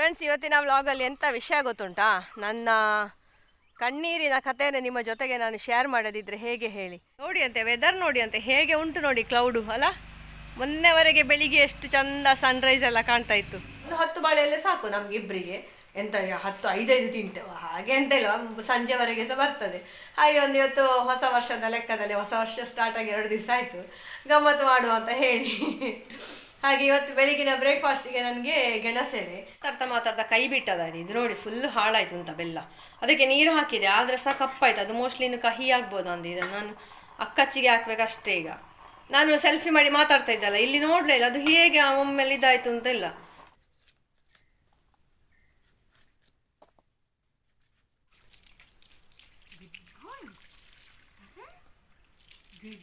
Friends ಇವತ್ತಿನ ವ್ಲಾಗಲ್ಲಿ ಎಂಥ ವಿಷಯ ಗೊತ್ತುಂಟಾ? ನನ್ನ ಕಣ್ಣೀರಿನ ಕಥೆಯನ್ನು ನಿಮ್ಮ ಜೊತೆಗೆ ನಾನು ಶೇರ್ ಮಾಡೋದಿದ್ರೆ ಹೇಗೆ ಹೇಳಿ? ನೋಡಿ ಅಂತೆ ವೆದರ್ ನೋಡಿ ಅಂತೆ, ಹೇಗೆ ಉಂಟು ನೋಡಿ ಕ್ಲೌಡು ಅಲ್ಲ ಮೊನ್ನೆವರೆಗೆ ಬೆಳಿಗ್ಗೆ ಎಷ್ಟು ಚಂದ ಸನ್ರೈಸ್ ಎಲ್ಲ ಕಾಣ್ತಾ ಇತ್ತು. ಒಂದು ಹತ್ತು ಬಾಳೆಯಲ್ಲೇ ಸಾಕು ನಮಗಿಬ್ಬರಿಗೆ ಎಂತ ಹತ್ತು, ಐದೈದು ತಿಂತೇವೆ ಹಾಗೆ ಎಂತ ಇಲ್ಲ, ಸಂಜೆವರೆಗೆ ಸಹ ಬರ್ತದೆ. ಹಾಗೆ ಒಂದು ಇವತ್ತು ಹೊಸ ವರ್ಷದ ಲೆಕ್ಕದಲ್ಲಿ, ಹೊಸ ವರ್ಷ ಸ್ಟಾರ್ಟ್ ಆಗಿ ಎರಡು ದಿವಸ ಆಯಿತು. ಗಮ್ಮತ್ತು ಮಾಡುವ ಅಂತ ಹೇಳಿ. ಹಾಗೆ ಇವತ್ತು ಬೆಳಿಗಿನ ಬ್ರೇಕ್ಫಾಸ್ಟಿಗೆ ನನಗೆ ಗೆಣಸೆಲೆ. ಮಾತಾಡ್ತಾ ಮಾತಾಡ್ತಾ ಕೈ ಬಿಟ್ಟದ ಇದು ನೋಡಿ ಫುಲ್ ಹಾಳಾಯ್ತು ಅಂತ ಬೆಲ್ಲ. ಅದಕ್ಕೆ ನೀರು ಹಾಕಿದೆ, ಆದರೆ ಸಹ ಕಪ್ಪಾಯ್ತು. ಅದು ಮೋಸ್ಟ್ಲಿ ಇನ್ನು ಕಹಿ ಆಗ್ಬೋದು ಅಂದ. ನಾನು ಅಕ್ಕಚ್ಚಿಗೆ ಹಾಕ್ಬೇಕಷ್ಟೇ ಈಗ. ನಾನು ಸೆಲ್ಫಿ ಮಾಡಿ ಮಾತಾಡ್ತಾ ಇದ್ದಲ್ಲ, ಇಲ್ಲಿ ನೋಡಲೇ ಇಲ್ಲ. ಅದು ಹೇಗೆ ಒಮ್ಮೆಲೆ ಇದಾಯ್ತು ಅಂತ ಇಲ್ಲ ಈಗ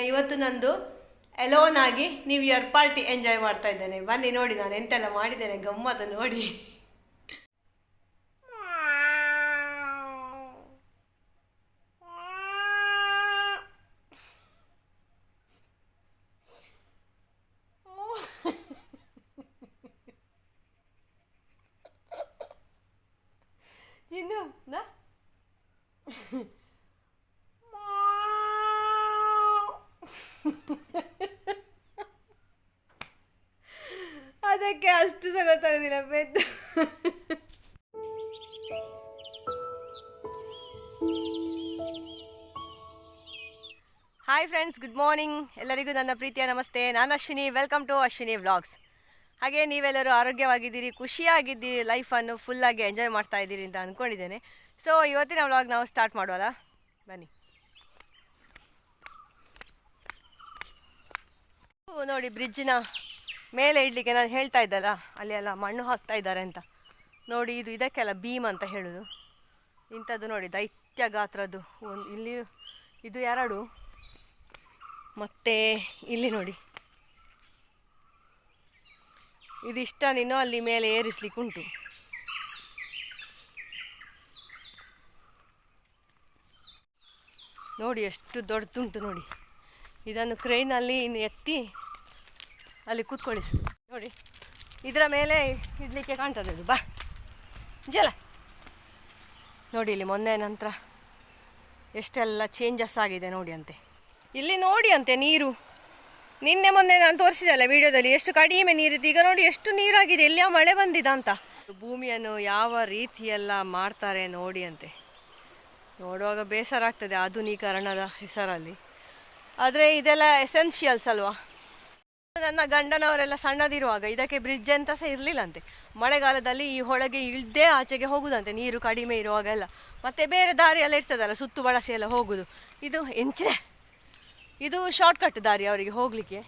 ಇವತ್ತು ನಂದು ಎಲೋನ್ ಆಗಿ ನೀವು ಇಯರ್ ಪಾರ್ಟಿ ಎಂಜಾಯ್ ಮಾಡ್ತಾ ಇದ್ದೇನೆ. ಬನ್ನಿ ನೋಡಿ ನಾನು ಎಂತೆಲ್ಲ ಮಾಡಿದ್ದೇನೆ ಗಮ್ಮತ್ತು ನೋಡಿ. ಹಾಯ್ ಫ್ರೆಂಡ್ಸ್ ಗುಡ್ ಮಾರ್ನಿಂಗ್ ಎಲ್ಲರಿಗೂ ನನ್ನ ಪ್ರೀತಿಯ ನಮಸ್ತೆ. ನಾನು Ashwini. Welcome to Ashwini vlogs ಹಾಗೆ ನೀವೆಲ್ಲರೂ ಆರೋಗ್ಯವಾಗಿದ್ದೀರಿ, ಖುಷಿಯಾಗಿದ್ದೀರಿ ಲೈಫನ್ನು ಫುಲ್ಲಾಗಿ ಎಂಜಾಯ್ ಮಾಡ್ತಾ ಇದ್ದೀರಿ ಅಂತ ಅಂದ್ಕೊಂಡಿದ್ದೇನೆ ಸೊ ಇವತ್ತಿನ ವ್ಲಾಗ್ ನಾವು ಸ್ಟಾರ್ಟ್ ಮಾಡೋಲ್ಲ ಬನ್ನಿ. ನೋಡಿ ಬ್ರಿಡ್ಜಿನ ಮೇಲೆ ಇಡಲಿಕ್ಕೆ ನಾನು ಹೇಳ್ತಾ ಇದ್ದಲ್ಲ, ಅಲ್ಲಿ ಎಲ್ಲ ಮಣ್ಣು ಹಾಕ್ತಾ ಇದ್ದಾರೆ ಅಂತ. ನೋಡಿ, ಇದು ಇದಕ್ಕೆಲ್ಲ ಭೀಮ್ ಅಂತ ಹೇಳೋದು. ಇಂಥದ್ದು ನೋಡಿ ದೈತ್ಯ ಗಾತ್ರದ್ದು ಒಂದು ಇಲ್ಲಿ, ಇದು ಎರಡು ಮತ್ತು ಇಲ್ಲಿ ನೋಡಿ. ಇದಿಷ್ಟ ನೀನು ಅಲ್ಲಿ ಮೇಲೆ ಏರಿಸ್ಲಿಕ್ಕೆ ಉಂಟು. ನೋಡಿ ಎಷ್ಟು ದೊಡ್ಡದುಂಟು ನೋಡಿ. ಇದನ್ನು ಕ್ರೈನಲ್ಲಿ ಇನ್ನು ಎತ್ತಿ ಅಲ್ಲಿ ಕೂತ್ಕೊಳ್ಳಿ. ನೋಡಿ, ಇದರ ಮೇಲೆ ಇಡ್ಲಿಕ್ಕೆ ಕಾಣ್ತದೆ ಅದು. ಬಾ. ಜಲ. ನೋಡಿ ಇಲ್ಲಿ ಮೊನ್ನೆ ನಂತರ ಎಷ್ಟೆಲ್ಲ ಚೇಂಜಸ್ ಆಗಿದೆ ನೋಡಿ ಅಂತೆ. ಇಲ್ಲಿ ನೋಡಿ ಅಂತೆ ನೀರು. ನಿನ್ನೆ ಮೊನ್ನೆ ನಾನು ತೋರಿಸಿದಲ್ಲ ವಿಡಿಯೋದಲ್ಲಿ ಎಷ್ಟು ಕಡಿಮೆ ನೀರಿತ್ತು ಈಗ ನೋಡಿ ಎಷ್ಟು ನೀರಾಗಿದೆ ಎಲ್ಲಿ ಮಳೆ ಬಂದಿದ ಅಂತ. ಭೂಮಿಯನ್ನು ಯಾವ ರೀತಿಯೆಲ್ಲ ಮಾಡ್ತಾರೆ ನೋಡಿ ಅಂತೆ ನೋಡುವಾಗ ಬೇಸರ ಆಗ್ತದೆ ಆಧುನೀಕರಣದ ಹೆಸರಲ್ಲಿ. ಆದರೆ ಇದೆಲ್ಲ ಎಸೆನ್ಷಿಯಲ್ಸ್ ಅಲ್ವಾ? ನನ್ನ ಗಂಡನವರೆಲ್ಲ ಸಣ್ಣದಿರುವಾಗ ಇದಕ್ಕೆ ಬ್ರಿಡ್ಜ್ ಅಂತ ಸಹ ಇರಲಿಲ್ಲಂತೆ. ಮಳೆಗಾಲದಲ್ಲಿ ಈ ಹೊಳಗೆ ಇಳ್ದೇ ಆಚೆಗೆ ಹೋಗುದಂತೆ, ನೀರು ಕಡಿಮೆ ಇರುವಾಗೆಲ್ಲ. ಮತ್ತೆ ಬೇರೆ ದಾರಿ ಎಲ್ಲ ಇರ್ತದಲ್ಲ, ಸುತ್ತು ಬಳಸಿ ಎಲ್ಲ ಹೋಗುದು. ಇದು ಎಂಚಿದೆ ಇದು ಶಾರ್ಟ್ಕಟ್ ದಾರಿ ಅವರಿಗೆ ಹೋಗಲಿಕ್ಕೆ.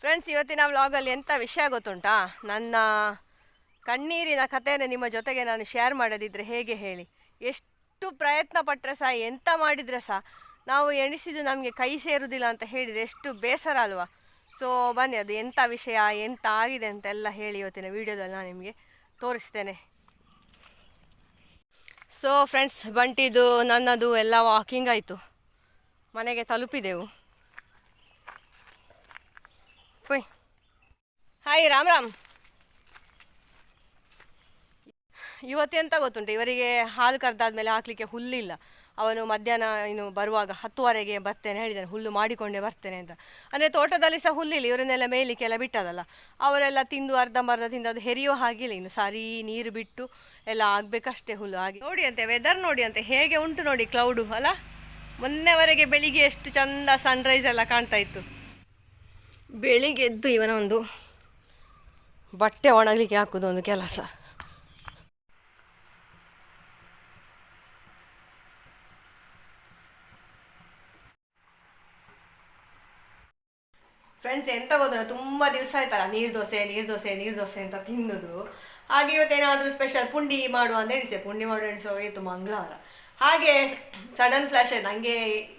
ಫ್ರೆಂಡ್ಸ್ ಇವತ್ತಿನ ವ್ಲಾಗಲ್ಲಿ ಎಂಥ ವಿಷಯ ಗೊತ್ತುಂಟಾ? ನನ್ನ ಕಣ್ಣೀರಿನ ಕಥೆಯನ್ನು ನಿಮ್ಮ ಜೊತೆಗೆ ನಾನು ಶೇರ್ ಮಾಡೋದಿದ್ರೆ ಹೇಗೆ ಹೇಳಿ? ಎಷ್ಟು ಪ್ರಯತ್ನ ಪಟ್ಟರೆ ಸಹ ಎಂತ ಮಾಡಿದರೆ ಸಹ ನಾವು ಎಣಿಸಿದ್ದು ನಮಗೆ ಕೈ ಸೇರುವುದಿಲ್ಲ ಅಂತ ಹೇಳಿದರೆ ಎಷ್ಟು ಬೇಸರ ಅಲ್ವಾ? ಸೊ ಬನ್ನಿ, ಅದು ಎಂಥ ವಿಷಯ ಎಂಥ ಆಗಿದೆ ಅಂತೆಲ್ಲ ಹೇಳಿ ಇವತ್ತಿನ ವೀಡಿಯೋದಲ್ಲಿ ನಾನು ನಿಮಗೆ ತೋರಿಸ್ತೇನೆ. ಸೊ ಫ್ರೆಂಡ್ಸ್ ಬಂಟಿದು ನನ್ನದು, ಎಲ್ಲ ವಾಕಿಂಗ್ ಆಯಿತು. ಮನೆಗೆ ತಲುಪಿದೆವು. ಹೊಯ್. ರಾಮ್ ರಾಮ್. ಇವತ್ತೆಂತ ಗೊತ್ತುಂಟು? ಇವರಿಗೆ ಹಾಲು ಕರೆದಾದ್ಮೇಲೆ ಹಾಕಲಿಕ್ಕೆ ಹುಲ್ಲಿಲ್ಲ. ಅವನು ಮಧ್ಯಾಹ್ನ ಇನ್ನು ಬರುವಾಗ ಹತ್ತುವರೆಗೆ ಬರ್ತೇನೆ ಹೇಳಿದ್ದಾನೆ ಹುಲ್ಲು ಮಾಡಿಕೊಂಡೇ ಬರ್ತೇನೆ ಅಂತ. ಅಂದರೆ ತೋಟದಲ್ಲಿ ಸಹ ಹುಲ್ಲಿಲ್ಲ. ಇವರನ್ನೆಲ್ಲ ಮೇಯ್ಲಿಕ್ಕೆಲ್ಲ ಬಿಟ್ಟದಲ್ಲ. ಅವರೆಲ್ಲ ತಿಂದು ಅರ್ಧಂಬರ್ಧ ತಿಂದು ಅದು ಹೆರಿಯೋ ಹಾಗಿಲ್ಲ. ಇನ್ನು ಸರಿ ನೀರು ಬಿಟ್ಟು ಎಲ್ಲ ಆಗಬೇಕಷ್ಟೇ ಹುಲ್ಲು. ಹಾಗೆ ನೋಡಿ ಅಂತೆ ವೆದರ್ ನೋಡಿ ಅಂತೆ. ಹೇಗೆ ಉಂಟು ನೋಡಿ ಕ್ಲೌಡು ಅಲ್ಲ? ಮೊನ್ನೆವರೆಗೆ ಬೆಳಿಗ್ಗೆ ಎಷ್ಟು ಚಂದ ಸನ್ರೈಸ್ ಎಲ್ಲ ಕಾಣ್ತಾ ಇತ್ತು. ಬೆಳಿಗ್ಗೆ ಎದ್ದು ಇವನ ಒಂದು ಬಟ್ಟೆ ಒಣಗಲಿಕ್ಕೆ ಹಾಕೋದು ಒಂದು ಕೆಲಸ. ಫ್ರೆಂಡ್ಸ್ ಎಂತ ಗೊತ್ತಿಲ್ಲ ತುಂಬ ದಿವಸ ಆಯ್ತಲ್ಲ ನೀರು ದೋಸೆ ನೀರು ದೋಸೆ ನೀರು ದೋಸೆ ಅಂತ ತಿನ್ನೋದು. ಹಾಗೆ ಇವತ್ತೇನಾದರೂ ಸ್ಪೆಷಲ್ ಪುಂಡಿ ಮಾಡುವ ಅಂತ ಎಣಿಸಿದೆ. ಪುಂಡಿ ಮಾಡುವ ಎಣಿಸುವಾಗ ಇತ್ತು ಮಂಗಳವಾರ. ಹಾಗೆ ಸಡನ್ ಫ್ಲಾಶ್ ಆಯ್ತು. ನನಗೆ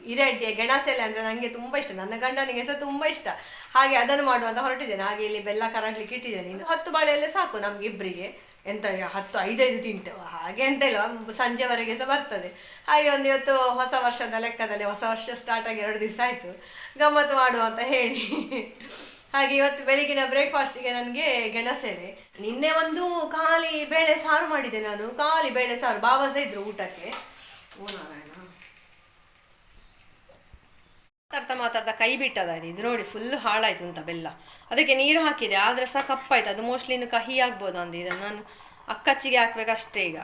ಇರಡ್ಡೆ ಗೆಣಸೆಲೆ ಅಂದರೆ ನನಗೆ ತುಂಬ ಇಷ್ಟ. ನನ್ನ ಗಂಡನಿಗೆ ಸಹ ತುಂಬ ಇಷ್ಟ. ಹಾಗೆ ಅದನ್ನು ಮಾಡುವಂತ ಹೊರಟಿದ್ದೇನೆ. ಹಾಗೆ ಇಲ್ಲಿ ಬೆಲ್ಲ ಕರಗ್ಲಿಕ್ಕೆ ಇಟ್ಟಿದ್ದೇನೆ. ಇನ್ನು ಹತ್ತು ಬಾಳೆಯಲ್ಲೇ ಸಾಕು ನಮ್ಗೆ ಇಬ್ಬರಿಗೆ ಎಂತ ಹತ್ತು, ಐದೈದು ತಿಂತೇವೆ. ಹಾಗೆ ಎಂತ ಇಲ್ಲ, ಸಂಜೆವರೆಗೆ ಸಹ ಬರ್ತದೆ. ಹಾಗೆ ಒಂದು ಇವತ್ತು ಹೊಸ ವರ್ಷದ ಲೆಕ್ಕದಲ್ಲಿ ಹೊಸ ವರ್ಷ ಸ್ಟಾರ್ಟ್ ಆಗಿ ಎರಡು ದಿವಸ ಆಯಿತು. ಗಮ್ಮತ್ತು ಮಾಡುವ ಅಂತ ಹೇಳಿ. ಹಾಗೆ ಇವತ್ತು ಬೆಳಿಗಿನ ಬ್ರೇಕ್ಫಾಸ್ಟಿಗೆ ನನಗೆ ಗೆಣಸೆಲೆ. ನಿನ್ನೆ ಒಂದು ಖಾಲಿ ಬೇಳೆ ಸಾರು ಮಾಡಿದೆ ನಾನು. ಖಾಲಿ ಬೇಳೆ ಸಾರು ಬಾಬಾ ಸಹ ಇದ್ರು ಊಟಕ್ಕೆ. ಮಾತಾಡ್ತಾ ಮಾತಾಡ್ತಾ ಕೈ ಬಿಟ್ಟದ ಇದು ನೋಡಿ ಫುಲ್ ಹಾಳಾಯ್ತು ಅಂತ ಬೆಲ್ಲ. ಅದಕ್ಕೆ ನೀರು ಹಾಕಿದೆ, ಆದ್ರೆ ಸಹ ಕಪ್ಪಾಯ್ತು. ಅದು ಮೋಸ್ಟ್ಲಿ ಇನ್ನು ಕಹಿ ಆಗ್ಬೋದು ಅಂದ. ಇದನ್ನು ನಾನು ಅಕ್ಕಚ್ಚಿಗೆ ಹಾಕ್ಬೇಕಷ್ಟೇ ಈಗ.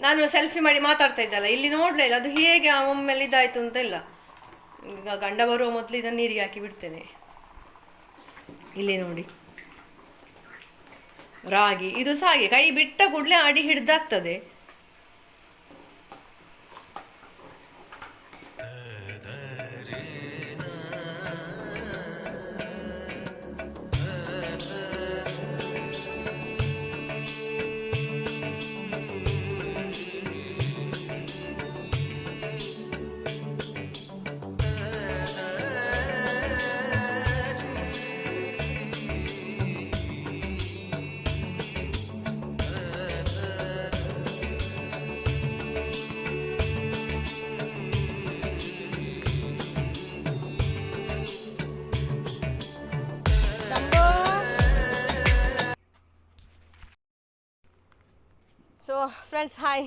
ನಾನು ಸೆಲ್ಫಿ ಮಾಡಿ ಮಾತಾಡ್ತಾ ಇದ್ದಲ್ಲ, ಇಲ್ಲಿ ನೋಡ್ಲೇ ಇಲ್ಲ. ಅದು ಹೇಗೆ ಒಮ್ಮೆಲೆ ಇದಾಯ್ತು ಅಂತ ಇಲ್ಲ. ಈಗ ಗಂಡ ಬರುವ ಮೊದಲು ಇದನ್ನು ನೀರಿಗೆ ಹಾಕಿ ಬಿಡ್ತೇನೆ. ಇಲ್ಲಿ ನೋಡಿ. ರಾಗಿ. ಇದು ಸಹ ಹಾಗೆ. ಕೈ ಬಿಟ್ಟ ಕೂಡಲೇ ಅಡಿ ಹಿಡ್ದಾಗ್ತದೆ. ಫ್ರೆಂಡ್ಸ್ ಹಾಯ್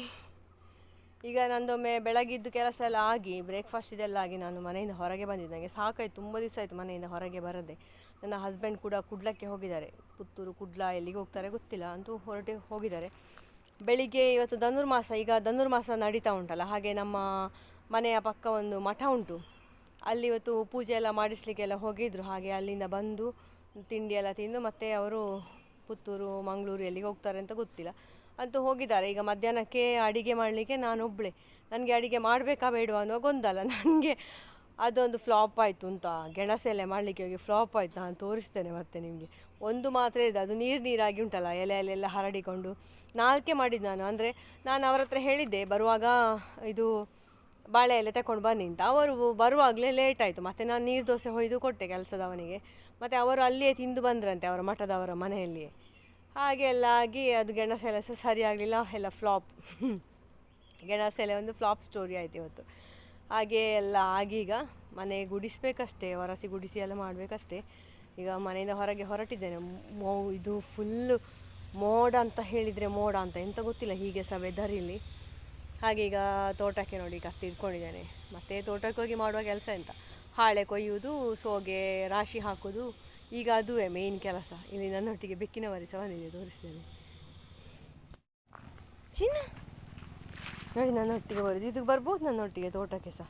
ಈಗ ನಂದೊಮ್ಮೆ ಬೆಳಗಿದ್ದು ಕೆಲಸ ಎಲ್ಲ ಆಗಿ ಬ್ರೇಕ್ಫಾಸ್ಟ್ ಇದೆಲ್ಲ ಆಗಿ ನಾನು ಮನೆಯಿಂದ ಹೊರಗೆ ಬಂದಿದ್ದೆ. ನನಗೆ ಸಾಕಾಯ್ತು, ತುಂಬ ದಿವಸ ಆಯಿತು ಮನೆಯಿಂದ ಹೊರಗೆ ಬರದೆ. ನನ್ನ ಹಸ್ಬೆಂಡ್ ಕೂಡ ಕುಡ್ಲಕ್ಕೆ ಹೋಗಿದ್ದಾರೆ. ಪುತ್ತೂರು ಕುಡ್ಲ ಎಲ್ಲಿಗೆ ಹೋಗ್ತಾರೆ ಗೊತ್ತಿಲ್ಲ ಅಂತೂ ಹೊರಟೆ ಹೋಗಿದ್ದಾರೆ. ಬೆಳಿಗ್ಗೆ ಇವತ್ತು ಧನುರ್ಮಾಸ, ಈಗ ಧನುರ್ಮಾಸ ನಡೀತಾ ಉಂಟಲ್ಲ, ಹಾಗೆ ನಮ್ಮ ಮನೆಯ ಪಕ್ಕ ಒಂದು ಮಠ ಉಂಟು. ಅಲ್ಲಿ ಇವತ್ತು ಪೂಜೆ ಎಲ್ಲ ಮಾಡಿಸ್ಲಿಕ್ಕೆಲ್ಲ ಹೋಗಿದ್ದರು ಹಾಗೆ ಅಲ್ಲಿಂದ ಬಂದು ತಿಂಡಿ ಎಲ್ಲ ತಿಂದು ಮತ್ತೆ ಅವರು ಪುತ್ತೂರು, ಮಂಗಳೂರು ಎಲ್ಲಿಗೆ ಹೋಗ್ತಾರೆ ಅಂತ ಗೊತ್ತಿಲ್ಲ. ಅಂತೂ ಹೋಗಿದ್ದಾರೆ. ಈಗ ಮಧ್ಯಾಹ್ನಕ್ಕೆ ಅಡಿಗೆ ಮಾಡಲಿಕ್ಕೆ ನಾನು ಒಬ್ಬಳೆ ನನಗೆ ಅಡಿಗೆ ಮಾಡಬೇಕಾ ಬೇಡವಾ ಅನ್ನೋ ಗೊಂದಲ ನನಗೆ ಅದೊಂದು ಫ್ಲಾಪ್ ಆಯಿತು ಅಂತ. ಗೆಣಸೆಲೆ ಮಾಡಲಿಕ್ಕೆ ಹೋಗಿ ಫ್ಲಾಪ್ ಆಯಿತು. ನಾನು ತೋರಿಸ್ತೇನೆ ಮತ್ತೆ ನಿಮಗೆ. ಒಂದು ಮಾತ್ರ ಇದೆ. ಅದು ನೀರು ನೀರಾಗಿ ಉಂಟಲ್ಲ ಎಲೆ ಎಲೆಲ್ಲ ಹರಡಿಕೊಂಡು. ನಾಲ್ಕೇ ಮಾಡಿದ್ದು ನಾನು. ಅಂದರೆ ನಾನು ಅವರ ಹತ್ರ ಹೇಳಿದ್ದೆ, ಬರುವಾಗ ಇದು ಬಾಳೆ ಎಲೆ ತಗೊಂಡು ಬನ್ನಿ ಅಂತ. ಅವರು ಬರುವಾಗಲೇ ಲೇಟ್ ಆಯಿತು. ಮತ್ತು ನಾನು ನೀರು ದೋಸೆ ಹೊಯ್ದು ಕೊಟ್ಟೆ ಕೆಲಸದವನಿಗೆ. ಮತ್ತು ಅವರು ಅಲ್ಲಿಯೇ ತಿಂದು ಬಂದ್ರಂತೆ, ಅವರ ಮಠದವರ ಮನೆಯಲ್ಲಿಯೇ. ಹಾಗೆ ಎಲ್ಲ ಆಗಿ ಅದು ಗೆಣಸೆಲೆ ಸಹ ಸರಿ ಆಗಲಿಲ್ಲ ಎಲ್ಲ ಫ್ಲಾಪ್. ಗೆಣಸೆಲೆ ಒಂದು ಫ್ಲಾಪ್ ಸ್ಟೋರಿ ಆಯ್ತು ಇವತ್ತು. ಹಾಗೆ ಎಲ್ಲ ಆಗೀಗ ಮನೆ ಗುಡಿಸ್ಬೇಕಷ್ಟೇ ಹೊರಸಿ ಗುಡಿಸಿ ಎಲ್ಲ ಮಾಡಬೇಕಷ್ಟೇ. ಈಗ ಮನೆಯಿಂದ ಹೊರಗೆ ಹೊರಟಿದ್ದೇನೆ. ಮೋ, ಇದು ಫುಲ್ಲು ಮೋಡ ಅಂತ ಹೇಳಿದರೆ ಮೋಡ ಅಂತ, ಎಂತ ಗೊತ್ತಿಲ್ಲ ಹೀಗೆ ಸಹ ವೆದರ್ ಇಲ್ಲಿ. ಹಾಗೆ ಈಗ ತೋಟಕ್ಕೆ ನೋಡಿ ಕತ್ತಿ ಇಟ್ಕೊಂಡಿದ್ದೇನೆ. ಮತ್ತು ತೋಟಕ್ಕೆ ಹೋಗಿ ಮಾಡುವ ಕೆಲಸ ಎಂತ? ಹಾಳೆ ಕೊಯ್ಯುವುದು, ಸೋಗೆ ರಾಶಿ ಹಾಕೋದು ಈಗ ಅದು ಮೇಯ್ನ್ ಕೆಲಸ. ಇಲ್ಲಿ ನನ್ನೊಟ್ಟಿಗೆ ಬೆಕ್ಕಿನ ಮರಿ ಸಹ ಬಂದಿದೆ ತೋರಿಸ್ತೇನೆ. ಚಿನ್ನ. ನೋಡಿ ನನ್ನೊಟ್ಟಿಗೆ ಬರೋದು. ಇದಕ್ಕೆ ಬರ್ಬೋದು ನನ್ನೊಟ್ಟಿಗೆ ತೋಟಕ್ಕೆ ಸಹ.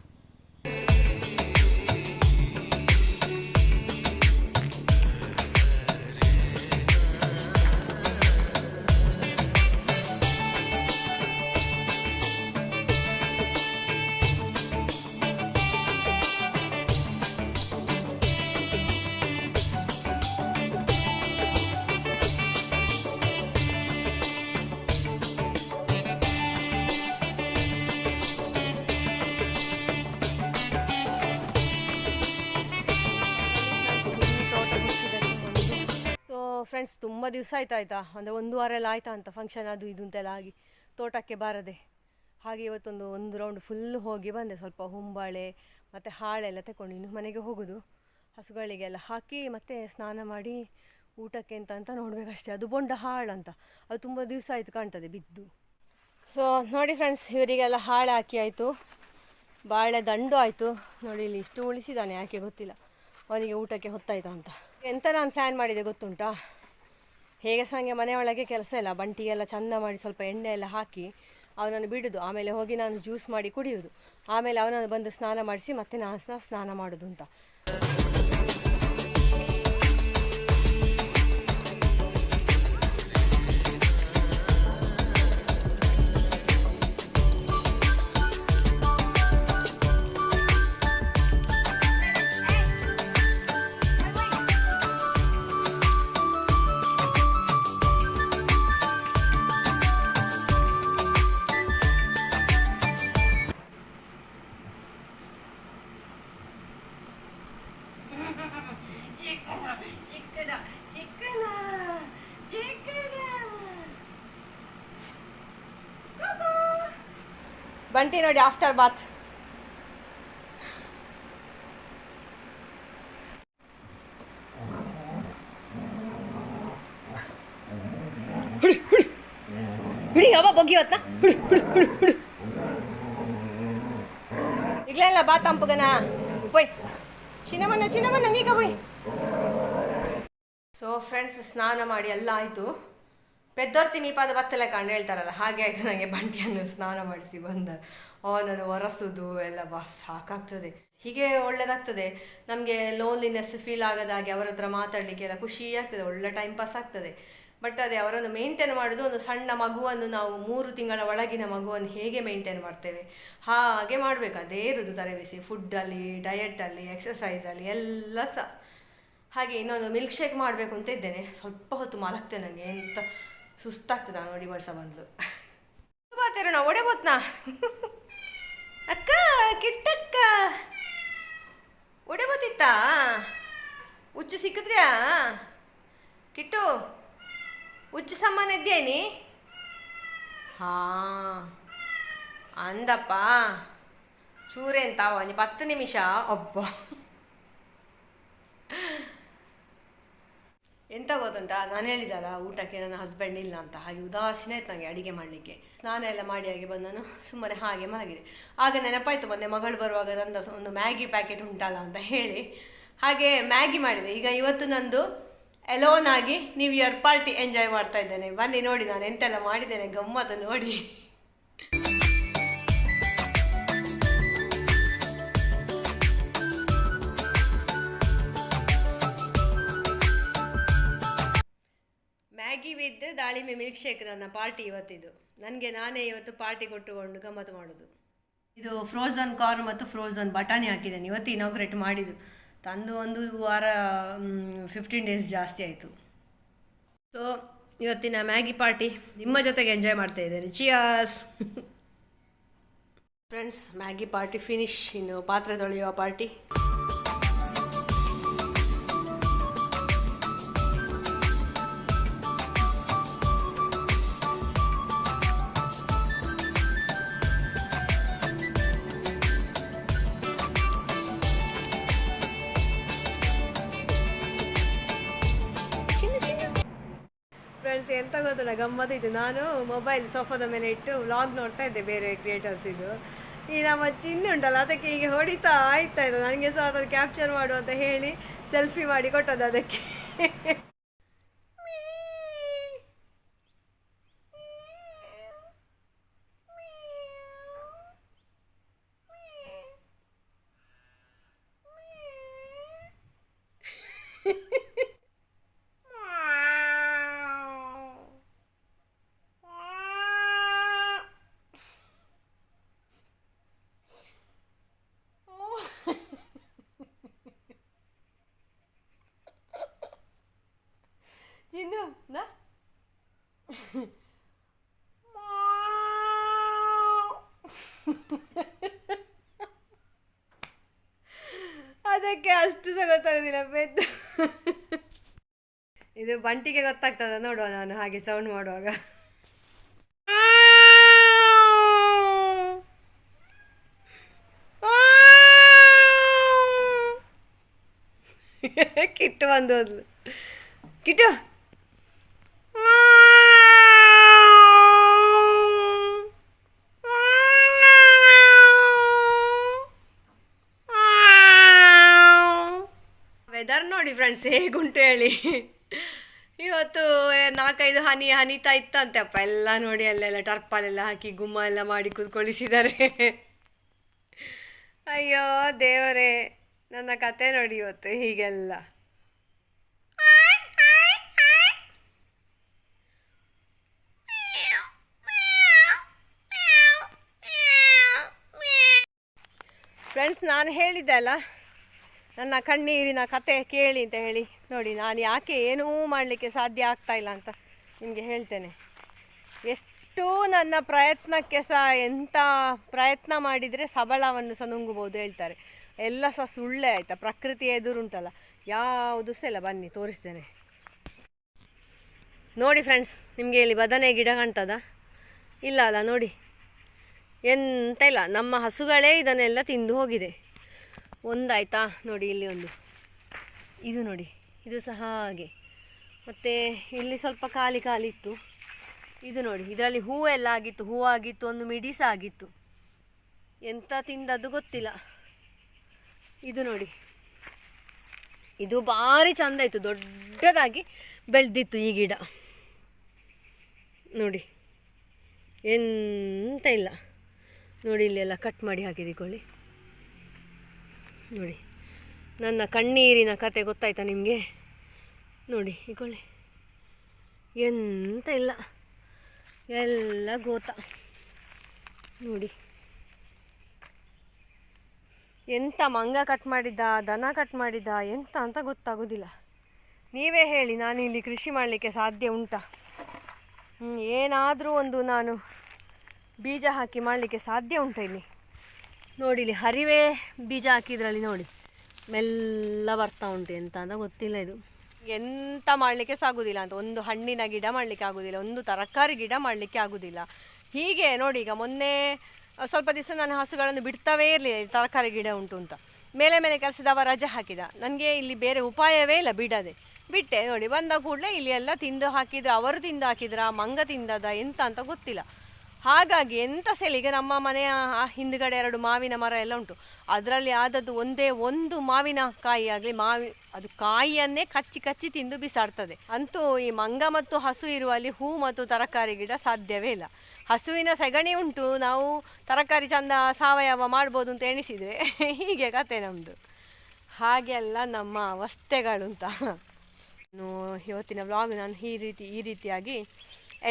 ಫ್ರೆಂಡ್ಸ್ ತುಂಬ ದಿವಸ ಆಯ್ತು ಆಯ್ತಾ ಅಂದರೆ ಒಂದು ವಾರ ಎಲ್ಲ ಆಯ್ತಾ ಅಂತ ಫಂಕ್ಷನ್ ಅದು ಇದು ಅಂತೆಲ್ಲ ಆಗಿ ತೋಟಕ್ಕೆ ಬಾರದೆ. ಹಾಗೆ ಇವತ್ತೊಂದು ಒಂದು ರೌಂಡ್ ಫುಲ್ ಹೋಗಿ ಬಂದೆ. ಸ್ವಲ್ಪ ಹುಂಬಾಳೆ, ಮತ್ತು ಹಾಳೆಲ್ಲ ತಗೊಂಡು ಇನ್ನು ಮನೆಗೆ ಹೋಗೋದು. ಹಸುಗಳಿಗೆಲ್ಲ ಹಾಕಿ ಮತ್ತೆ ಸ್ನಾನ ಮಾಡಿ ಊಟಕ್ಕೆ ಅಂತ ಅಂತ ನೋಡಬೇಕಷ್ಟೇ. ಅದು ಬೊಂಡ ಹಾಳು ಅಂತ. ಅದು ತುಂಬ ದಿವಸ ಆಯಿತು ಕಾಣ್ತದೆ ಬಿದ್ದು. ಸೊ ನೋಡಿ ಫ್ರೆಂಡ್ಸ್ ಇವರಿಗೆಲ್ಲ ಹಾಳು ಹಾಕಿ ಆಯಿತು. ಬಾಳೆ ದಂಡು ಆಯಿತು. ನೋಡಿ ಇಲ್ಲಿ ಇಷ್ಟು ಉಳಿಸಿದ್ದಾನೆ ಯಾಕೆ ಗೊತ್ತಿಲ್ಲ. ಅವನಿಗೆ ಊಟಕ್ಕೆ ಹೊತ್ತಾಯ್ತಾ ಅಂತ. ಎಂತ ನಾನು ಪ್ಲ್ಯಾನ್ ಮಾಡಿದೆ ಗೊತ್ತುಂಟಾ? ಹೇಗೆ ಸಂಗೆ ಮನೆಯೊಳಗೆ ಕೆಲಸ ಇಲ್ಲ, ಬಂಟಿಗೆಲ್ಲ ಚಂದ ಮಾಡಿ ಸ್ವಲ್ಪ ಎಣ್ಣೆ ಎಲ್ಲ ಹಾಕಿ ಅವನನ್ನು ಬಿಡೋದು, ಆಮೇಲೆ ಹೋಗಿ ನಾನು ಜ್ಯೂಸ್ ಮಾಡಿ ಕುಡಿಯೋದು. ಆಮೇಲೆ ಅವನನ್ನು ಬಂದು ಸ್ನಾನ ಮಾಡಿಸಿ ಮತ್ತೆ ನಾನು ಸಹ ಸ್ನಾನ ಮಾಡೋದು ಅಂತ. ಬಂಟಿ ನೋಡಿ ಆಫ್ಟರ್ ಬಾತ್. ಬಿಡಿ ಯಾವ ಬಗ್ಗೆ ಹೊತ್ತ ಬಿಡು ಬಿಡು ಬಿಡು ಬಿಡು ಈಗಲೆಲ್ಲ ಬಾ ತಂಪಗನ. ಹೋಯ್. ಚಿನ್ನಮನ್ನ ಚಿನ್ನಮನ್ನ, ಮೀಗ ಹೋಯ್. ಸೊ ಫ್ರೆಂಡ್ಸ್ ಸ್ನಾನ ಮಾಡಿ ಎಲ್ಲ ಆಯಿತು. ಪೆದ್ದೊರ್ತಿ ಮೀಪಾದ ಬತ್ತಲೆ ಕಂಡು ಹೇಳ್ತಾರಲ್ಲ, ಹಾಗೆ ಆಯಿತು ನನಗೆ ಬಂಟಿಯನ್ನು ಸ್ನಾನ ಮಾಡಿಸಿ ಬಂದ. ಅವನನ್ನು ಒರೆಸೋದು, ಎಲ್ಲ ಬಾ, ಸಾಕಾಗ್ತದೆ. ಹೀಗೆ ಒಳ್ಳೆಯದಾಗ್ತದೆ ನಮಗೆ ಲೋನ್ಲಿನೆಸ್ ಫೀಲ್ ಆಗದಾಗೆ ಅವರ ಹತ್ರ ಮಾತಾಡಲಿಕ್ಕೆ ಎಲ್ಲ ಖುಷಿ ಆಗ್ತದೆ, ಒಳ್ಳೆ ಟೈಮ್ ಪಾಸ್ ಆಗ್ತದೆ. ಬಟ್ ಅದೇ, ಅವರನ್ನು ಮೇಂಟೈನ್ ಮಾಡೋದು ಒಂದು ಸಣ್ಣ ಮಗುವನ್ನು ನಾವು ಮೂರು ತಿಂಗಳ ಒಳಗಿನ ಮಗುವನ್ನು ಹೇಗೆ ಮೇಂಟೈನ್ ಮಾಡ್ತೇವೆ? ಹಾಗೆ ಮಾಡಬೇಕು, ಅದೇ ಇರೋದು ತಲೆಬಿಸಿ ಫುಡ್ಡಲ್ಲಿ ಡಯೆಟಲ್ಲಿ ಎಕ್ಸಸೈಸಲ್ಲಿ ಎಲ್ಲ ಸಹ ಹಾಗೆ ಇನ್ನೊಂದು ಮಿಲ್ಕ್ ಶೇಕ್ ಮಾಡಬೇಕು ಅಂತ ಇದ್ದೇನೆ. ಸ್ವಲ್ಪ ಹೊತ್ತು ಮಲಗ್ತೇನೆ ನನಗೆ ಎಂತ ಸುಸ್ತಾಗ್ತದೆ ನೋಡಿ ವರ್ಷ ಬಂದು ಬಾತೇರೋಣ ಒಡೆಬೋತ್ನಾ ಒಡೆ ಬೋತ್ನಾ? ಅಕ್ಕ, ಕಿಟ್ಟಕ್ಕ. ಒಡೆ ಹುಚ್ಚು ಸಿಕ್ಕಿದ್ರ್ಯಾ? ಕಿಟ್ಟು, ಹುಚ್ಚು ಸಮಾನ ಇದ್ದೇನಿ ಹಾ, ಅಂದಪ್ಪ. ಚೂರೇನ್ ತಾವ ಪತ್ತು ನಿಮಿಷ. ಒಬ್ಬ ಎಂತ ಗೊತ್ತುಂಟಾ? ನಾನು ಹೇಳಿದಲ್ಲ, ಊಟಕ್ಕೆ ನನ್ನ ಹಸ್ಬೆಂಡ್ ಇಲ್ಲ ಅಂತ. ಹಾಗೆ ಉದಾಸೀನ ಆಯ್ತು ನನಗೆ ಅಡಿಗೆ ಮಾಡಲಿಕ್ಕೆ. ಸ್ನಾನ ಎಲ್ಲ ಮಾಡಿ ಹಾಗೆ ಬಂದನು. ಸುಮ್ಮನೆ ಹಾಗೆ ಮಲಗಿದೆ. ಆಗ ನೆನಪಾಯಿತು ಮೊನ್ನೆ ಮಗಳು ಬರುವಾಗ ನಂದು ಒಂದು ಮ್ಯಾಗಿ ಪ್ಯಾಕೆಟ್ ಉಂಟಲ್ಲ ಅಂತ ಹೇಳಿ. ಹಾಗೆ ಮ್ಯಾಗಿ ಮಾಡಿದೆ. ಈಗ ಇವತ್ತು ನಂದು ಎಲೋನ್ ಆಗಿ ನೀವು ಇಯರ್ ಪಾರ್ಟಿ ಎಂಜಾಯ್ ಮಾಡ್ತಾ ಇದ್ದೇನೆ. ಬನ್ನಿ ನೋಡಿ ನಾನು ಎಂತೆಲ್ಲ ಮಾಡಿದ್ದೇನೆ ಗಮ್ಮತ್ತು ನೋಡಿ. ವಿತ್ ದಾಳಿಂಬೆ ಮಿಲ್ಕ್ ಶೇಕ್ ನನ್ನ ಪಾರ್ಟಿ ಇವತ್ತಿದು. ನನಗೆ ನಾನೇ ಇವತ್ತು ಪಾರ್ಟಿ ಕೊಟ್ಟುಕೊಂಡು ಗಮ್ಮತ್ತು ಮಾಡೋದು. ಇದು ಫ್ರೋಝನ್ ಕಾರ್ನ್ ಮತ್ತು ಫ್ರೋಝನ್ ಬಟಾಣಿ ಹಾಕಿದ್ದೇನೆ ಇವತ್ತು ಇನಾಗ್ರೇಟ್ ಮಾಡಿದ್ದು. ತಂದು ಒಂದು ವಾರ ಫಿಫ್ಟೀನ್ ಡೇಸ್ ಜಾಸ್ತಿ ಆಯಿತು. ಸೊ ಇವತ್ತಿನ ಮ್ಯಾಗಿ ಪಾರ್ಟಿ ನಿಮ್ಮ ಜೊತೆಗೆ ಎಂಜಾಯ್ ಮಾಡ್ತಾ ಇದ್ದೇನೆ. ಚಿಯಾಸ್ ಫ್ರೆಂಡ್ಸ್ ಮ್ಯಾಗಿ ಪಾರ್ಟಿ ಫಿನಿಶ್ ಇನ್ನು ಪಾತ್ರೆ ತೊಳೆಯುವ ಪಾರ್ಟಿ ಫ್ರೆಂಡ್ಸ್ ಗಮ್ಮತ್ ಗೊತ್ತಿಲ್ಲ ಗಮ್ಮತ್ತಿತ್ತು ನಾನು ಮೊಬೈಲ್ ಸೋಫಾದ ಮೇಲೆ ಇಟ್ಟು ವ್ಲಾಗ್ ನೋಡ್ತಾ ಇದ್ದೆ ಬೇರೆ ಕ್ರಿಯೇಟರ್ಸ್ ಇದು. ಈ ನಮ್ಮ ಚಿನ್ನ ಉಂಟಲ್ಲ, ಅದಕ್ಕೆ ಹೀಗೆ ಹೊಡಿತಾ ಆಯ್ತಾ ಇದೆ ನನಗೆ ಸಹ ಅದನ್ನು ಕ್ಯಾಪ್ಚರ್ ಮಾಡು ಅಂತ ಹೇಳಿ ಸೆಲ್ಫಿ ಮಾಡಿ ಕೊಟ್ಟದ್ದು ಅದಕ್ಕೆ. ಅದಕ್ಕೆ ಅಷ್ಟು ಸಹ ಗೊತ್ತಾಗೋದಿಲ್ಲ ಪೆದ್ದು. ಇದು ಬಂಟಿಗೆ ಗೊತ್ತಾಗ್ತದ, ನೋಡುವ ನಾನು ಹಾಗೆ ಸೌಂಡ್ ಮಾಡುವಾಗ. ಕಿಟ್ಟು ಬಂದು ಕಿಟ್ಟು! ವೆದರ್ ನೋಡಿ ಫ್ರೆಂಡ್ಸ್ ಹೇಗುಂಟು ಹೇಳಿ. ಇವತ್ತು ನಾಲ್ಕೈದು ಹನಿ, ಹನಿತಾ ಇತ್ತಂತೆ ಅಪ್ಪ. ಎಲ್ಲ ನೋಡಿ, ಅಲ್ಲೆಲ್ಲ ಟರ್ಪಲೆಲ್ಲ ಹಾಕಿ ಗುಮ್ಮ ಎಲ್ಲ ಮಾಡಿ ಕುತ್ಕೊಳಿಸಿದ್ದಾರೆ. ಅಯ್ಯೋ, ದೇವರೇ, ನನ್ನ ಕತೆ ನೋಡಿ ಇವತ್ತು ಹೀಗೆಲ್ಲ. ಫ್ರೆಂಡ್ಸ್ ನಾನು ಹೇಳಿದ್ದೆ ಅಲ್ಲ ನನ್ನ ಕಣ್ಣೀರಿನ ಕತೆ ಕೇಳಿ ಅಂತ ಹೇಳಿ. ನೋಡಿ, ನಾನು ಯಾಕೆ ಏನೂ ಮಾಡಲಿಕ್ಕೆ ಸಾಧ್ಯ ಆಗ್ತಾ ಇಲ್ಲ ಅಂತ ನಿಮಗೆ ಹೇಳ್ತೇನೆ. ಎಷ್ಟು ನನ್ನ ಪ್ರಯತ್ನಕ್ಕೆ ಸಹ ಎಂಥ ಪ್ರಯತ್ನ ಮಾಡಿದರೆ ಸಬಳವನ್ನು ಸಹ ನುಂಗಬಹುದು ಹೇಳ್ತಾರೆ. ಎಲ್ಲ ಸಹ ಸುಳ್ಳೆ ಆಯಿತಾ? ಪ್ರಕೃತಿ ಎದುರುಂಟಲ್ಲ. ಯಾವುದು ಸಹ ಇಲ್ಲ. ಬನ್ನಿ, ತೋರಿಸ್ತೇನೆ. ನೋಡಿ ಫ್ರೆಂಡ್ಸ್ ನಿಮಗೆ ಇಲ್ಲಿ ಬದನೆ ಗಿಡ ಕಾಣ್ತದ? ಇಲ್ಲ ಅಲ್ಲ, ನೋಡಿ. ಎಂತ ಇಲ್ಲ. ನಮ್ಮ ಹಸುಗಳೇ ಇದನ್ನೆಲ್ಲ ತಿಂದು ಹೋಗಿದೆ. ಒಂದಾಯ್ತಾ? ನೋಡಿ, ಇಲ್ಲಿ ಒಂದು. ಇದು ನೋಡಿ, ಇದು ಸಹ ಹಾಗೆ. ಮತ್ತು ಇಲ್ಲಿ ಸ್ವಲ್ಪ ಖಾಲಿ ಖಾಲಿ ಇತ್ತು. ಇದು ನೋಡಿ, ಇದರಲ್ಲಿ ಹೂವೆಲ್ಲ ಆಗಿತ್ತು ಹೂವಾಗಿತ್ತು ಒಂದು ಮಿಡಿಸ ಆಗಿತ್ತು. ಎಂಥ ತಿಂದದ್ದು ಗೊತ್ತಿಲ್ಲ. ಇದು ನೋಡಿ, ಇದು ಭಾರಿ ಚಂದ ಇತ್ತು, ದೊಡ್ಡದಾಗಿ ಬೆಳೆದಿತ್ತು ಈ ಗಿಡ. ನೋಡಿ, ಎಂತ ಇಲ್ಲ. ನೋಡಿ, ಇಲ್ಲೆಲ್ಲ ಕಟ್ ಮಾಡಿ ಹಾಕಿದಿಕೊಳ್ಳಿ ನೋಡಿ. ನನ್ನ ಕಣ್ಣೀರಿನ ಕತೆ ಗೊತ್ತಾಯ್ತಾ ನಿಮಗೆ? ನೋಡಿ, ಇಕೊಳ್ಳಿ. ಎಂತ ಇಲ್ಲ. ಎಲ್ಲ ಗೋತ. ನೋಡಿ. ಎಂಥ ಮಂಗ ಕಟ್ ಮಾಡಿದ್ದ, ದನ ಕಟ್ ಮಾಡಿದ್ದ, ಎಂತ ಅಂತ ಗೊತ್ತಾಗೋದಿಲ್ಲ. ನೀವೇ ಹೇಳಿ, ನಾನು ಇಲ್ಲಿ ಕೃಷಿ ಮಾಡಲಿಕ್ಕೆ ಸಾಧ್ಯ ಉಂಟಾ? ಏನಾದರೂ ಒಂದು ನಾನು ಬೀಜ ಹಾಕಿ ಮಾಡಲಿಕ್ಕೆ ಸಾಧ್ಯ ಉಂಟಾ ಇಲ್ಲಿ? ನೋಡಿ ಇಲ್ಲಿ ಹರಿವೆ ಬೀಜ ಹಾಕಿದ್ರಲ್ಲಿ ನೋಡಿ. ಮೆಲ್ಲ ಬರ್ತಾ ಉಂಟು ಎಂತ ಅಂತ ಗೊತ್ತಿಲ್ಲ ಇದು. ಎಂತ ಮಾಡಲಿಕ್ಕೆ ಸಾಗುದಿಲ್ಲ ಅಂತ. ಒಂದು ಹಣ್ಣಿನ ಗಿಡ ಮಾಡಲಿಕ್ಕೆ ಆಗುದಿಲ್ಲ, ಒಂದು ತರಕಾರಿ ಗಿಡ ಮಾಡಲಿಕ್ಕೆ ಆಗುದಿಲ್ಲ. ಹೀಗೆ ನೋಡಿ ಈಗ ಮೊನ್ನೆ ಸ್ವಲ್ಪ ದಿವಸ ನಾನು ಹಸುಗಳನ್ನು ಬಿಡ್ತಾವೇ ಇರಲಿಲ್ಲ ತರಕಾರಿ ಗಿಡ ಉಂಟು ಅಂತ. ಮೇಲೆ ಮೇಲೆ ಕೆಲಸದವ ರಜೆ ಹಾಕಿದ. ನನಗೆ ಇಲ್ಲಿ ಬೇರೆ ಉಪಾಯವೇ ಇಲ್ಲ, ಬಿಡದೆ. ಬಿಟ್ಟೆ ನೋಡಿ, ಬಂದ ಕೂಡಲೇ ಇಲ್ಲಿ ಎಲ್ಲ ತಿಂದು ಹಾಕಿದ್ರು, ಅವರು ತಿಂದು ಹಾಕಿದ್ರ ಮಂಗ ತಿಂದದ ಎಂತ ಅಂತ ಗೊತ್ತಿಲ್ಲ. ಹಾಗಾಗಿ ಎಂತ ಸೇಲ್, ಈಗ ನಮ್ಮ ಮನೆಯ ಹಿಂದ್ಗಡೆ ಎರಡು ಮಾವಿನ ಮರ ಎಲ್ಲ ಉಂಟು. ಅದರಲ್ಲಿ ಆದದ್ದು ಒಂದೇ ಒಂದು ಮಾವಿನ ಕಾಯಿ ಆಗಲಿ, ಮಾವಿ, ಅದು ಕಾಯಿಯನ್ನೇ ಕಚ್ಚಿ ಕಚ್ಚಿ ತಿಂದು ಬಿಸಾಡ್ತದೆ. ಅಂತೂ ಈ ಮಂಗ ಮತ್ತು ಹಸು ಇರುವಲ್ಲಿ ಹೂ ಮತ್ತು ತರಕಾರಿ ಗಿಡ ಸಾಧ್ಯವೇ ಇಲ್ಲ. ಹಸುವಿನ ಸೆಗಣಿ ಉಂಟು, ನಾವು ತರಕಾರಿ ಚಂದ ಸಾವಯವ ಮಾಡ್ಬೋದು ಅಂತ ಎಣಿಸಿದರೆ ಹೀಗೆ ಕತೆ ನಮ್ಮದು ಹಾಗೆಲ್ಲ ನಮ್ಮ ಅವಸ್ಥೆಗಳು ಅಂತ ನಾನು ಇವತ್ತಿನ ವ್ಲಾಗ್ ನಾನು ಈ ರೀತಿ, ಈ ರೀತಿಯಾಗಿ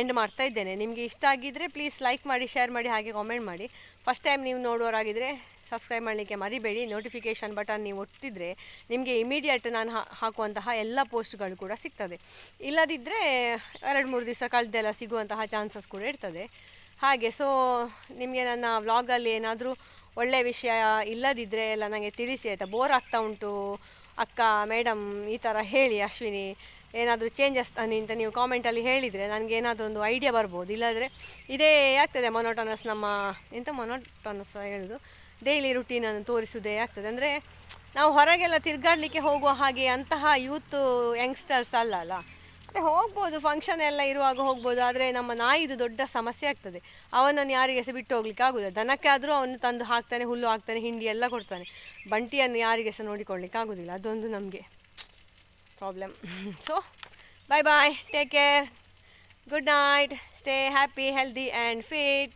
ಎಂಡ್ ಮಾಡ್ತಾ ಇದ್ದೇನೆ. ನಿಮಗೆ ಇಷ್ಟ ಆಗಿದ್ದರೆ ಪ್ಲೀಸ್ ಲೈಕ್ ಮಾಡಿ ಶೇರ್ ಮಾಡಿ, ಹಾಗೆ ಕಾಮೆಂಟ್ ಮಾಡಿ. ಫಸ್ಟ್ ಟೈಮ್ ನೀವು ನೋಡೋರಾಗಿದ್ದರೆ ಸಬ್ಸ್ಕ್ರೈಬ್ ಮಾಡಲಿಕ್ಕೆ ಮರಿಬೇಡಿ. ನೋಟಿಫಿಕೇಷನ್ ಬಟನ್ ನೀವು ಒತ್ತಿದ್ರೆ ನಿಮಗೆ ಇಮಿಡಿಯೇಟ್ ನಾನು ಹಾಕುವಂತಹ ಎಲ್ಲ ಪೋಸ್ಟ್ಗಳು ಕೂಡ ಸಿಗ್ತದೆ. ಇಲ್ಲದಿದ್ದರೆ ಎರಡು, ಮೂರು ದಿವಸ ಕಳೆದೆಲ್ಲ ಸಿಗುವಂತಹ ಚಾನ್ಸಸ್ ಕೂಡ ಇರ್ತದೆ. ಹಾಗೆ ಸೊ ನಿಮಗೆ ನನ್ನ ವ್ಲಾಗಲ್ಲಿ ಏನಾದರೂ ಒಳ್ಳೆಯ ವಿಷಯ ಇಲ್ಲದಿದ್ದರೆ ಎಲ್ಲ ನನಗೆ ತಿಳಿಸಿ ಆಯಿತಾ? ಬೋರ್ ಆಗ್ತಾ ಉಂಟು ಅಕ್ಕ ಮೇಡಮ್ ಈ ಥರ ಹೇಳಿ ಅಶ್ವಿನಿ. ಏನಾದರೂ ಚೇಂಜಸ್ ತನ್ನಿ ಅಂತ ನೀವು ಕಾಮೆಂಟಲ್ಲಿ ಹೇಳಿದರೆ ನನಗೆ ಏನಾದರೂ ಒಂದು ಐಡಿಯಾ ಬರ್ಬೋದು. ಇಲ್ಲಾದರೆ ಇದೇ ಆಗ್ತದೆ ಮೊನೋಟನಸ್ ನಮ್ಮ ಎಂಥ ಮೊನೋಟನಸ್ ಹೇಳೋದು? ಡೈಲಿ ರುಟೀನನ್ನು ತೋರಿಸುವುದೇ ಆಗ್ತದೆ. ಅಂದರೆ ನಾವು ಹೊರಗೆಲ್ಲ ತಿರುಗಾಡಲಿಕ್ಕೆ ಹೋಗುವ ಹಾಗೆ ಅಂತಹ ಯೂತ್ ಯಂಗ್ಸ್ಟರ್ಸ್ ಅಲ್ಲ ಅಲ್ಲ? ಮತ್ತು ಹೋಗ್ಬೋದು ಫಂಕ್ಷನ್ ಎಲ್ಲ ಇರುವಾಗ ಹೋಗ್ಬೋದು, ಆದರೆ ನಮ್ಮ ನಾಯಿದು ದೊಡ್ಡ ಸಮಸ್ಯೆ ಆಗ್ತದೆ. ಅವನನ್ನು ಯಾರಿಗೆ ಸಹ ಬಿಟ್ಟು ಹೋಗ್ಲಿಕ್ಕೆ ಆಗೋದಿಲ್ಲ ದನಕ್ಕೆ ಆದರೂ ಅವನು ತಂದು ಹಾಕ್ತಾನೆ, ಹುಲ್ಲು ಹಾಕ್ತಾನೆ, ಹಿಂಡಿ ಎಲ್ಲ ಕೊಡ್ತಾನೆ. ಬಂಟಿಯನ್ನು ಯಾರಿಗೆ ಸಹ ನೋಡಿಕೊಳ್ಳಿಕ್ಕೆ ಆಗೋದಿಲ್ಲ ಅದೊಂದು ನಮಗೆ. problem. so, bye bye. Take care. Good night. Stay happy, healthy and fit.